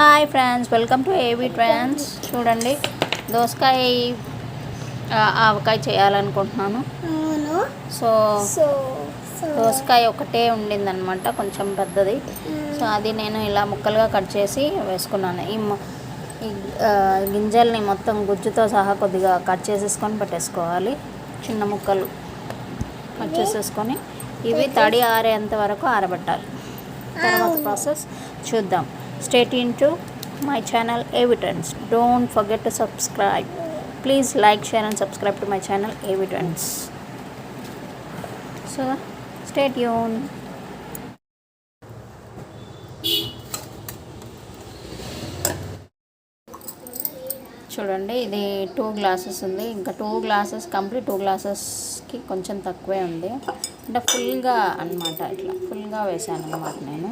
Hi friends welcome to AV trends చూడండి దోసకాయ ఆవకాయ చేయాలనుకుంటున్నాను. సో దోసకాయ ఒకటే ఉండిందనమాట కొంచెం పెద్దది. సో అది నేను ఇలా ముక్కలుగా కట్ చేసి వేసుకున్నాను. ఈ గింజల్ని మొత్తం గుజ్జుతో సహా కొద్దిగా కట్ చేసేసుకొని పెట్టేసుకోవాలి. చిన్న ముక్కలు కట్ చేసేసుకొని. ఇవి తడి ఆరేంత వరకు ఆరబెట్టాలి. తర్వాత ప్రాసెస్ చూద్దాం. State in to my channel ఏవిటెన్స్ don't forget to subscribe please like share and subscribe to my channel evidence so state యూన్ చూడండి ఇది టూ గ్లాసెస్ ఉంది. ఇంకా టూ గ్లాసెస్ కంప్లీట్ టూ గ్లాసెస్కి కొంచెం తక్కువే ఉంది. అంటే ఫుల్గా అన్నమాట ఇట్లా. ఫుల్ ఫుల్గా వేసాను అనమాట నేను.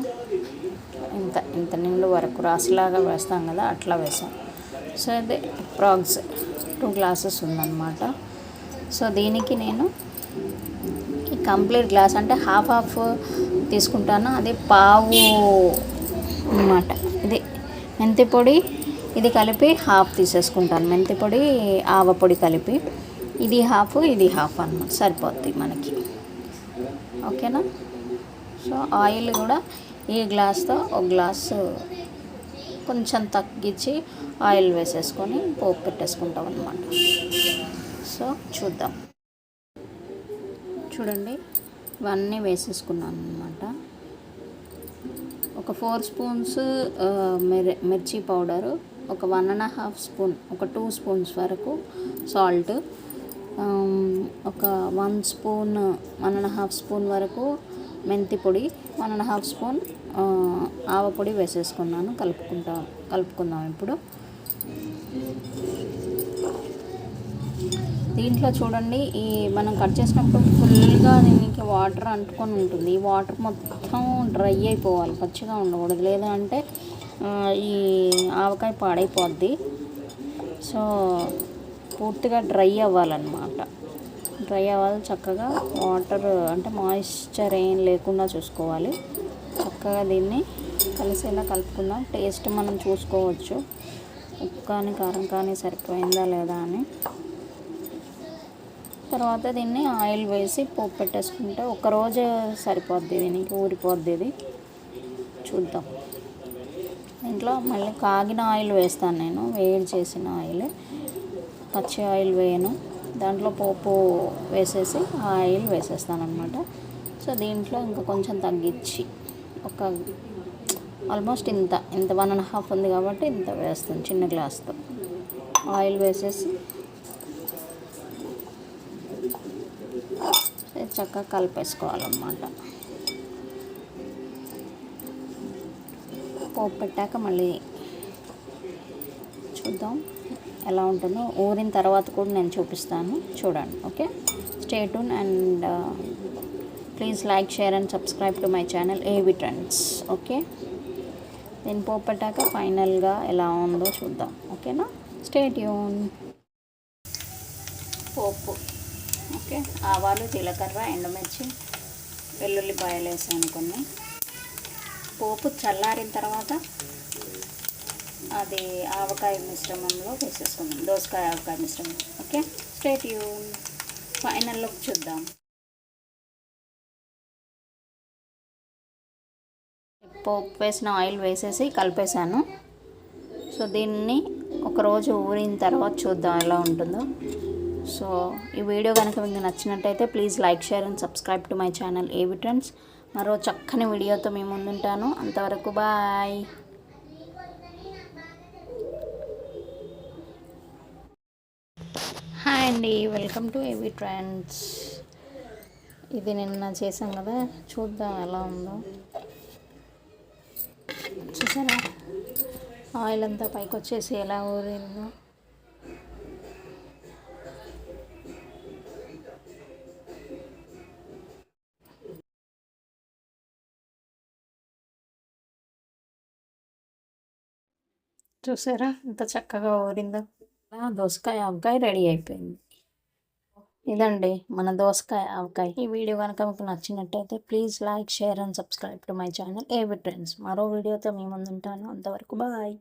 ఇంత ఇంత నిండు వరకు రాసులాగా వేస్తాం కదా అట్లా వేసాం సో ఇది ప్రాగ్స్ టూ గ్లాసెస్ ఉందన్నమాట. సో దీనికి నేను ఈ కంప్లీట్ గ్లాస్ అంటే హాఫ్ హాఫ్ తీసుకుంటాను. అది పావు అన్నమాట. ఇది మెంతి పొడి ఇది కలిపి హాఫ్ తీసేసుకుంటాను. మెంతి పొడి ఆవ పొడి కలిపి. ఇది హాఫ్ ఇది హాఫ్ అనమాట సరిపోద్ది మనకి. ఓకేనా? సో ఆయిల్ కూడా ఈ గ్లాస్తో ఒక గ్లాసు కొంచెం తగ్గించి ఆయిల్ వేసేసుకొని పోపు పెట్టేసుకుంటాం అనమాట సో చూద్దాం. చూడండి ఇవన్నీ వేసేసుకున్నాను అనమాట ఒక ఫోర్ స్పూన్స్ మిర్ మిర్చి పౌడరు ఒక వన్ అండ్ హాఫ్ స్పూన్ ఒక టూ స్పూన్స్ వరకు సాల్ట్ ఒక one spoon one and half spoon వరకు మెంతి పొడి వన్ అండ్ హాఫ్ స్పూన్ ఆవపొడి వేసేసుకున్నాను. కలుపుకుంటా కలుపుకుందాం ఇప్పుడు. దీంట్లో చూడండి ఈ మనం కట్ చేసినప్పుడు ఫుల్గా దీనికి వాటర్ అంటుకొని ఉంటుంది. ఈ వాటర్ మొత్తం డ్రై అయిపోవాలి పచ్చిగా ఉండకూడదు. లేదంటే ఈ ఆవకాయ పాడైపోద్ది. సో పూర్తిగా డ్రై అవ్వాలన్నమాట. డ్రై అవ్వాలి చక్కగా. వాటర్ అంటే మాయిశ్చర్ ఏం లేకుండా చూసుకోవాలి. చక్కగా దీన్ని కలిసేలా కలుపుకుందాం. టేస్ట్ మనం చూసుకోవచ్చు. ఉప్పు కానీ కారం కానీ సరిపోయిందా లేదా అని. తర్వాత దీన్ని ఆయిల్ వేసి పోపు పెట్టేసుకుంటే ఒకరోజు సరిపోద్ది దీనికి ఊరిపోద్ది ఇది. చూద్దాం. దీంట్లో మళ్ళీ కాగిన ఆయిల్ వేస్తాను నేను వేడి చేసిన ఆయిల్. పచ్చి ఆయిల్ వేయను. దాంట్లో పోపు వేసేసి ఆయిల్ వేసేస్తాను అనమాట సో దీంట్లో ఇంకా కొంచెం తగ్గించి ఒక ఆల్మోస్ట్ ఇంత ఇంత వన్ అండ్ హాఫ్ ఉంది కాబట్టి ఇంత వేస్తాను చిన్న గ్లాస్తో. ఆయిల్ వేసేసి చక్కగా కలిపేసుకోవాలన్నమాట. పోపు పెట్టాక మళ్ళీ చూద్దాం ఎలా ఉంటుందో. ఊరిన తర్వాత కూడా నేను చూపిస్తాను. చూడండి okay? Stay tuned and please like share and subscribe to my channel AV trends okay? దీన్ని పోపు పెట్టాక ఫైనల్గా ఎలా ఉందో చూద్దాం ఓకేనా? స్టేట్యూన్ పోపు ఓకే? ఆవాలు జీలకర్ర ఎండుమిర్చి వెల్లుల్లిపాయలు వేసాను కొన్ని. పోపు చల్లారిన తర్వాత అది ఆవకాయ మిశ్రమంలో వేసేసుకుందాం. దోసకాయ ఆవకాయ మిశ్రమం. ఓకే? స్టేట్ యూ ఫైనల్ లుక్ చూద్దాం. పోపు వేసిన ఆయిల్ వేసేసి కలిపేశాను. సో దీన్ని ఒకరోజు ఊరిన తర్వాత చూద్దాం ఎలా ఉంటుందో. సో ఈ వీడియో కనుక మీకు నచ్చినట్టయితే please like share and subscribe to my channel ఏ విటర్న్స్ మరో చక్కని వీడియోతో మేము ముందుంటాను. అంతవరకు బాయ్. అండి వెల్కమ్ టు ఏవి ట్రెండ్స్. ఇది నిన్న చేసాం కదా చూద్దాం ఎలా ఉందో. చూసారా? ఆయిల్ అంతా పైకి వచ్చేసి ఎలా ఊరిందో. చూసారా? ఎంత చక్కగా ఊరిందో. దోసకాయ ఆవకాయ రెడీ అయిపోయింది. ఇదండి మన దోసకాయ ఆవకాయ. ఈ వీడియో కనుక మీకు నచ్చినట్టయితే please like share and subscribe to my channel. AV trends? మరో వీడియోతో మీ ముందు ఉంటాను అంతవరకు బాయ్.